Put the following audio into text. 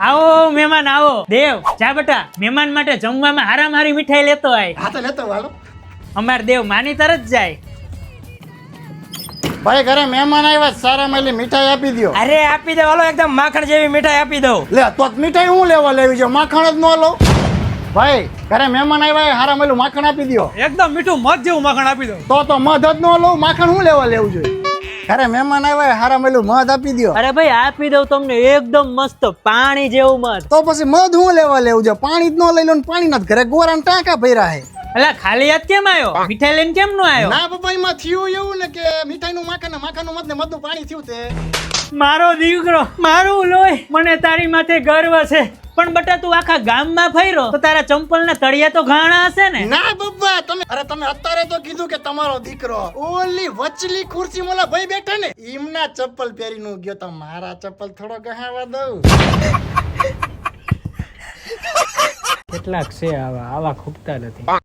આવો મહેમાન આવો. દેવ જા બેટા. મહેમાન માટે જમવામાં હારામ હારી મીઠાઈ લેતો આય. હા તો લેતો હાલો. અમાર દેવ માની તરત જાય. ભાઈ ઘરે મહેમાન આવ્યા સારા મેલી મીઠાઈ આપી દ્યો. અરે આપી દે હાલો એકદમ માખણ જેવી મીઠાઈ આપી દઉં. લે તો મીઠાઈ હું લેવા લેવી છે? માખણ જ ન લો ભાઈ ઘરે મહેમાન આવ્યા હારા મેલું માખણ આપી દો એકદમ મીઠું મધ જેવું માખણ આપી દો તો તો મધ જ ન લઉં માખણ હું લેવા લેવું જોઈએ? ઘરે મહેમાન આવ્યા હારા મેલું મધ આપી દ્યો. અરે ભાઈ આપી દઉં તમને એકદમ મસ્ત પાણી જેવું મત તો પછી મધ હું લેવા લેવું છે પાણી જ ન લઈ લો ને પાણી નથી ઘરે ગોરાન ટાંકા ભર્યા હે. અલા ખાલી હાથ કેમ આવ્યો મીઠાઈ લઈને કેમ નો આવ્યો ના પપ્પા એમાં થયું એવું ને કે મીઠાઈનું માખણ ને માખણનું મધ ને મધનું પાણી થયું તે. મારો દીકરો મારું લોહી. મને તારી માથે ગર્વ છે. પણ બટા તું આખા ગામમાં ફેરો તો તારા ચંપલના તળિયા તો ઘાણા હશે ને? ના બબ્બા તમે અરે તમે અત્યારે તો કીધું કે તમારો દીકરો ઓલી વચલી ખુરશી મોલા ભાઈ બેઠા ને એમના ચપ્પલ પહેરીને ગયો તો મારા ચપ્પલ થોડો ગહાવા દઉં. કેટલાક છે આવા આવા ખૂટતા નથી.